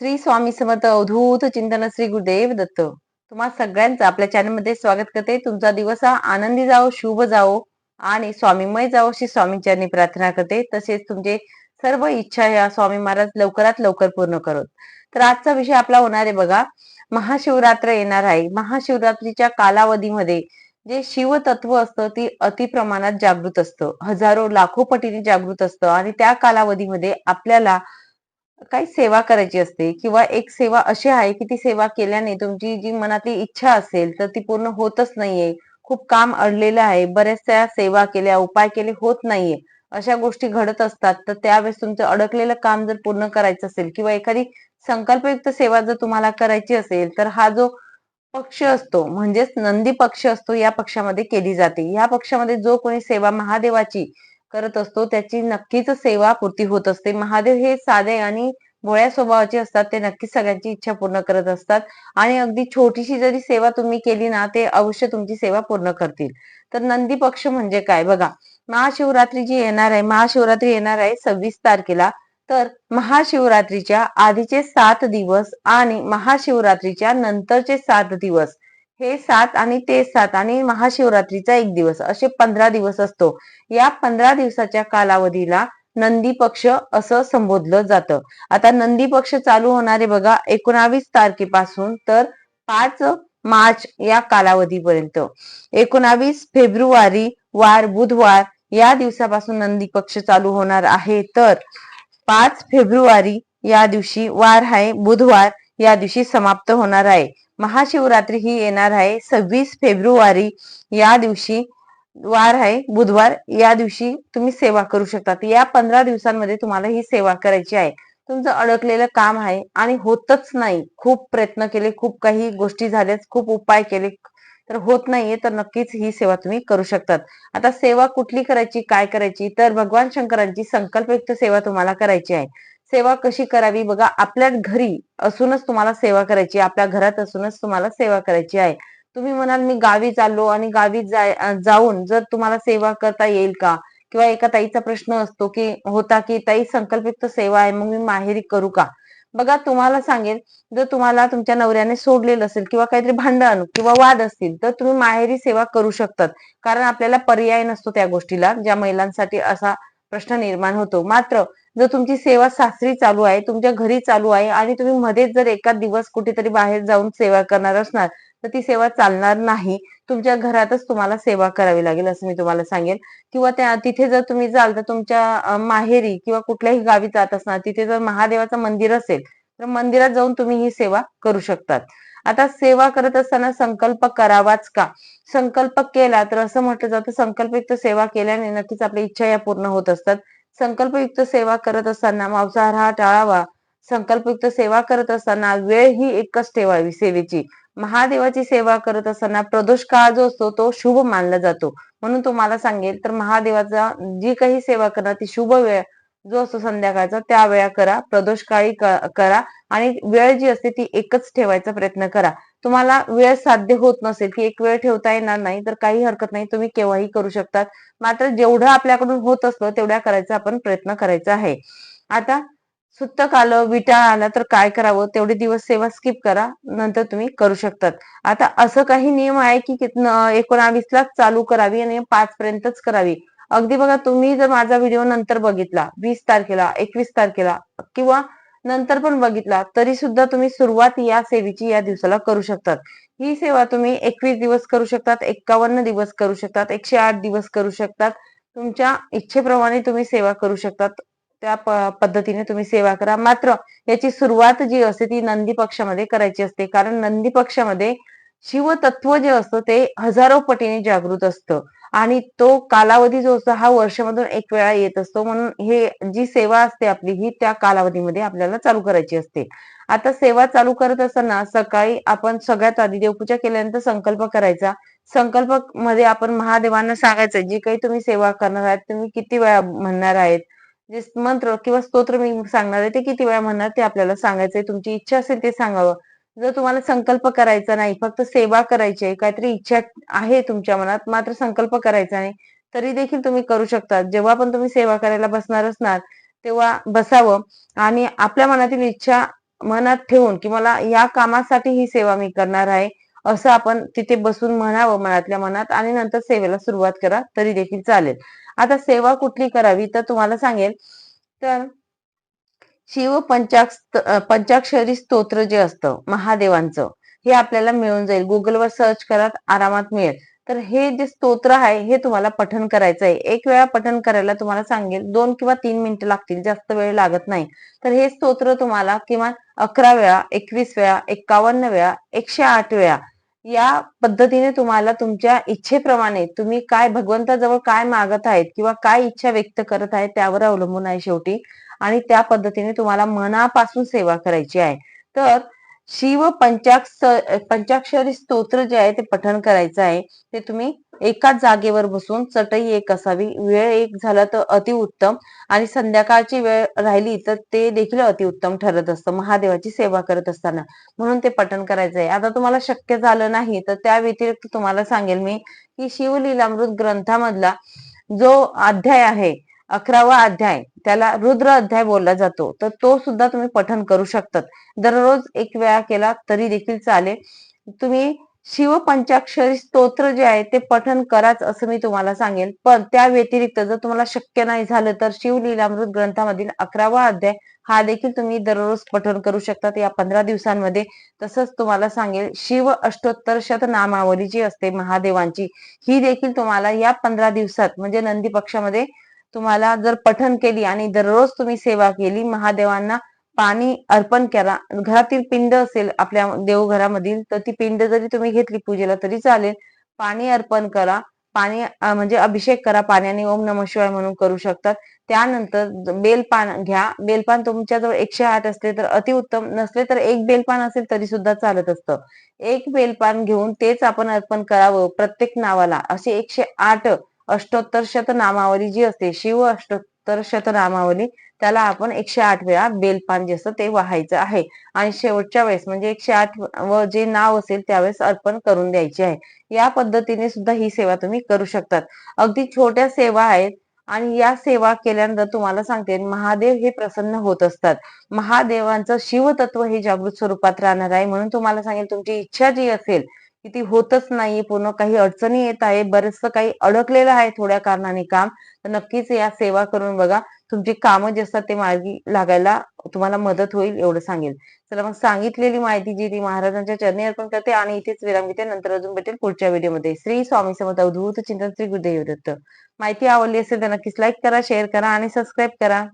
श्री स्वामी समर्थ अवधूत चिंतन श्री गुरुदेव दत्त. तुम्हा सगळ्यांचं आपल्या चॅनलमध्ये स्वागत करते. तुमचा दिवस हा आनंदी जाओ शुभ जाओ आणि स्वामीमय जाओ अशी स्वामींच्या प्रार्थना करते. तसेच तुमचे सर्व इच्छा या स्वामी महाराज लवकरात लवकर पूर्ण करत. तर आजचा विषय आपला होणार आहे बघा महाशिवरात्र येणार आहे. महाशिवरात्रीच्या कालावधीमध्ये जे शिवतत्व असतं ती अति प्रमाणात जागृत असतं. हजारो लाखो पटीने जागृत असतं आणि त्या कालावधीमध्ये आपल्याला काही सेवा करायची असते किंवा एक सेवा अशी आहे की ती सेवा केल्याने तुमची जी मनातली इच्छा असेल तर ती पूर्ण होतच नाहीये. खूप काम अडलेलं आहे. बऱ्याचशा सेवा केल्या उपाय केले होत नाहीये. अशा गोष्टी घडत असतात. तर त्यावेळेस तुमचं अडकलेलं काम जर पूर्ण करायचं असेल किंवा एखादी संकल्पयुक्त सेवा जर तुम्हाला करायची असेल तर हा जो पक्ष असतो म्हणजेच नंदी पक्ष असतो या पक्षामध्ये केली जाते. या पक्षामध्ये जो कोणी सेवा महादेवाची करत असतो त्याची नक्कीच सेवा पूर्ती होत असते. महादेव हे साधे आणि भोळ्या स्वभावाचे असतात ते नक्कीच सगळ्यांची इच्छा पूर्ण करत असतात. आणि अगदी छोटीशी जरी सेवा तुम्ही केली ना ते अवश्य तुमची सेवा पूर्ण करतील. तर नंदी पक्ष म्हणजे काय? बघा महाशिवरात्री जी येणार आहे महाशिवरात्री येणार आहे सव्वीस तारखेला. तर महाशिवरात्रीच्या आधीचे सात दिवस आणि महाशिवरात्रीच्या नंतरचे सात दिवस. हे सात आणि ते सात आणि महाशिवरात्रीचा एक दिवस असे पंधरा दिवस असतो. या पंधरा दिवसाच्या कालावधीला नंदी पक्ष असं संबोधलं जातं. आता नंदी पक्ष चालू होणारे बघा एकोणावीस तारखेपासून तर पाच मार्च या कालावधीपर्यंत. एकोणावीस फेब्रुवारी वार बुधवार या दिवसापासून नंदी पक्ष चालू होणार आहे. तर पाच फेब्रुवारी या दिवशी वार आहे बुधवार या दिवशी समाप्त होणार आहे. महाशिवरात्री ही येणार आहे. सव्वीस फेब्रुवारी या दिवशी वार आहे. बुधवार या दिवशी तुम्ही सेवा करू शकता या पंधरा दिवसांमध्ये तुम्हाला ही सेवा करायची आहे. तुमचं अडकलेलं काम आहे आणि होतच नाही. खूप प्रयत्न केले खूप काही गोष्टी झाल्याच खूप उपाय केले तर होत नाहीये तर नक्कीच ही सेवा तुम्ही करू शकतात. आता सेवा कुठली करायची काय करायची तर भगवान शंकरांची संकल्पयुक्त सेवा तुम्हाला करायची आहे. सेवा कशी करावी? बघा आपल्या घरी असूनच तुम्हाला सेवा करायची आपल्या घरात असूनच तुम्हाला सेवा करायची आहे. तुम्ही म्हणाल मी गावी चाललो आणि गावी जाऊन जर तुम्हाला सेवा करता येईल का? किंवा एका ताईचा प्रश्न असतो की होता की ताई संकल्पित सेवा आहे मग मी माहेरी करू का? बघा तुम्हाला सांगेल जर तुम्हाला तुमच्या नवऱ्याने सोडलेलं असेल किंवा काहीतरी भांडण किंवा वाद असतील तर तुम्ही माहेरी सेवा करू शकतात. कारण आपल्याला पर्याय नसतो त्या गोष्टीला ज्या महिलांसाठी असा प्रश्न निर्माण होतो. मात्र जर तुमची सेवा सासरी चालू आहे तुमच्या घरी चालू आहे आणि तुम्ही मध्येच जर एका दिवस कुठेतरी बाहेर जाऊन सेवा करणार असणार तर ती सेवा चालणार नाही. तुमच्या घरातच तुम्हाला सेवा करावी लागेल असं मी तुम्हाला सांगेन. किंवा त्या तिथे जर तुम्ही जाल तर तुमच्या माहेरी किंवा कुठल्याही गावी जात असणार तिथे जर महादेवाचं मंदिर असेल तर मंदिरात जाऊन तुम्ही ही सेवा करू शकतात. आता सेवा करत असताना संकल्प करावाच का? संकल्प केला तर असं म्हटलं जातं संकल्पयुक्त सेवा केल्याने नक्कीच आपल्या इच्छा या पूर्ण होत असतात. संकल्पयुक्त सेवा करत असताना मांसाहार हा टाळावा. संकल्पयुक्त सेवा करत असताना वेळ ही एकच ठेवावी सेवेची. महादेवाची सेवा करत असताना प्रदोष काळ जो असतो तो शुभ मानला जातो. म्हणून तुम्हाला सांगेल तर महादेवाचा जी काही सेवा करणार ती शुभ वेळ जो असतो संध्याकाळचा त्या वेळा करा. प्रदोष काळी करा. आणि वेळ जी असते ती एकच ठेवायचा प्रयत्न करा. तुम्हाला वेळ साध्य होत नसेल की एक वेळ ठेवता येणार नाही तर काही हरकत नाही. तुम्ही केव्हाही करू शकतात. मात्र जेवढं आपल्याकडून होत असतं तेवढ्या करायचा आपण प्रयत्न करायचा आहे. आता सुत्तक आलं विटाळ आला तर काय करावं? तेवढे दिवस सेवा स्किप करा. नंतर तुम्ही करू शकतात. आता असं काही नियम आहे की एकोणावीस लाच चालू करावी आणि पाच पर्यंतच करावी. अगदी बघा तुम्ही जर माझा व्हिडिओ नंतर बघितला वीस तारखेला एकवीस तारखेला किंवा नंतर पण बघितला तरी सुद्धा तुम्ही सुरुवात या सेवेची या दिवसाला करू शकतात. ही सेवा तुम्ही एकवीस दिवस करू शकतात एक्कावन्न दिवस करू शकतात एकशे आठ दिवस करू शकतात. तुमच्या इच्छेप्रमाणे तुम्ही सेवा करू शकतात. त्या पद्धतीने तुम्ही सेवा करा. मात्र याची सुरुवात जी असते ती नंदी पक्षामध्ये करायची असते. कारण नंदी पक्षामध्ये शिवतत्व जे असतं ते हजारो पटीने जागृत असतं. आणि तो कालावधी जो असतो हा वर्षामधून एक वेळा येत असतो. म्हणून हे जी सेवा असते आपली ही त्या कालावधीमध्ये आपल्याला चालू करायची असते. आता सेवा चालू करत असताना सकाळी आपण सगळ्यात आधी देवपूजा केल्यानंतर संकल्प करायचा. संकल्पमध्ये आपण महादेवांना सांगायचं जी काही तुम्ही सेवा करणार आहात तुम्ही किती वेळा म्हणणार आहेत? जे मंत्र किंवा स्तोत्र मी सांगणार आहे ते किती वेळा म्हणणार ते आपल्याला सांगायचंय. तुमची इच्छा असेल ते सांगावं. जर तुम्हाला संकल्प करायचा नाही फक्त सेवा करायची आहे काहीतरी इच्छा आहे तुमच्या मनात मात्र संकल्प करायचा नाही तरी देखील तुम्ही करू शकता. जेव्हा पण तुम्ही सेवा करायला बसणार असणार तेव्हा बसावं आणि आपल्या मनातील इच्छा मनात ठेवून की मला या कामासाठी ही सेवा मी करणार आहे असं आपण तिथे बसून म्हणावं मनातल्या मनात आणि नंतर सेवेला सुरुवात करा तरी देखील चालेल. आता सेवा कुठली करावी तर तुम्हाला सांगेल तर शिव पंचाक पंचाक्षरी स्तोत्र जे असतं महादेवांचं हे आपल्याला मिळून जाईल. गुगलवर सर्च करा आरामात मिळेल. तर हे जे स्तोत्र आहे हे तुम्हाला पठन करायचं आहे एक वेळा पठन करायला तुम्हाला सांगेल दोन किंवा तीन मिनिटं लागतील जास्त वेळ लागत नाही. तर हे स्तोत्र तुम्हाला किमान अकरा वेळा एकवीस वेळा एक्कावन्न वेळा एकशे आठ वेळा या पद्धतीने तुम्हाला तुमच्या इच्छेप्रमाणे तुम्ही काय भगवंताजवळ काय मागत आहेत किंवा काय इच्छा व्यक्त करत आहेत त्यावर अवलंबून आहे शेवटी. आणि त्या पद्धतीने तुम्हाला मनापासून सेवा करायची आहे. तर शिव पंचाक्ष पंचाक्षरी स्तोत्र जे आहे ते पठण करायचं आहे. ते तुम्ही एकाच जागेवर बसून चटई एक असावी वेळ एक झाला तर अतिउत्तम आणि संध्याकाळची वेळ राहिली तर ते देखील अतिउत्तम ठरत असतं महादेवाची सेवा करत असताना. म्हणून ते पठण करायचं आहे. आता तुम्हाला शक्य झालं नाही तर त्या व्यतिरिक्त तुम्हाला सांगेल मी की शिवलीलामृत ग्रंथामधला जो अध्याय आहे अकरावा अध्याय त्याला रुद्र अध्याय बोलला जातो. तर तो सुद्धा तुम्ही पठन करू शकतात. दररोज एक वेळा केला तरी देखील चालेल. तुम्ही शिव पंचाक्षरी स्तोत्र जे आहे ते पठन कराच असं मी तुम्हाला सांगेल पण त्या व्यतिरिक्त जर तुम्हाला शक्य नाही झालं तर शिवलीलामृत ग्रंथामधील अकरावा अध्याय हा देखील तुम्ही दररोज पठन करू शकतात या पंधरा दिवसांमध्ये. तसंच तुम्हाला सांगेल शिव अष्टोत्तर शत नामावली जी असते महादेवांची ही देखील तुम्हाला या पंधरा दिवसात म्हणजे नंदी पक्षामध्ये तुम्हाला जर पठन केली आणि दररोज तुम्ही सेवा केली महादेवांना पाणी अर्पण करा. घरातील पिंड असेल आपल्या देवघरामधील तर ती पिंड जरी तुम्ही घेतली पूजेला तरी चालेल. पाणी अर्पण करा. पाणी म्हणजे अभिषेक करा. पाण्याने ओम नम शिवाय म्हणून करू शकतात. त्यानंतर बेलपान घ्या. बेलपान तुमच्याजवळ एकशे आठ असले तर अतिउत्तम नसले तर एक बेलपान असेल तरी सुद्धा चालत असतं. एक बेलपान घेऊन तेच आपण अर्पण करावं प्रत्येक नावाला. असे एकशे आठ अष्टोत्तर शत नामावली जी असते शिव अष्टोत्तर शत नामावली त्याला आपण एकशे आठ वेळा बेलपान जे असतं ते वाहायचं आहे. आणि शेवटच्या वेळेस म्हणजे एकशे आठ व जे नाव असेल त्यावेळेस अर्पण करून द्यायचे आहे. या पद्धतीने सुद्धा ही सेवा तुम्ही करू शकतात. अगदी छोट्या सेवा आहेत आणि या सेवा केल्यानंतर तुम्हाला सांगते महादेव हे प्रसन्न होत असतात. महादेवांचं शिवतत्व हे जागृत स्वरूपात राहणार आहे म्हणून तुम्हाला सांगेल तुमची इच्छा जी असेल की ती होतच नाहीये पूर्ण काही अडचणी येत आहे बरेचसं काही अडकलेलं आहे थोड्या कारणाने काम. तर नक्कीच या सेवा करून बघा तुमची कामं जे असतात ते मार्गी लागायला तुम्हाला मदत होईल एवढं सांगेल. चला मग सांगितलेली माहिती जी ती महाराजांच्या चरणी अर्पण करते आणि इथेच विराम घेते. नंतर अजून भेटेल पुढच्या व्हिडिओमध्ये. श्री स्वामी समर्थ अवधूत चिंतन श्री गुरुदेव दत्त. माहिती आवडली असेल तर नक्कीच लाईक करा शेअर करा आणि सबस्क्राईब करा.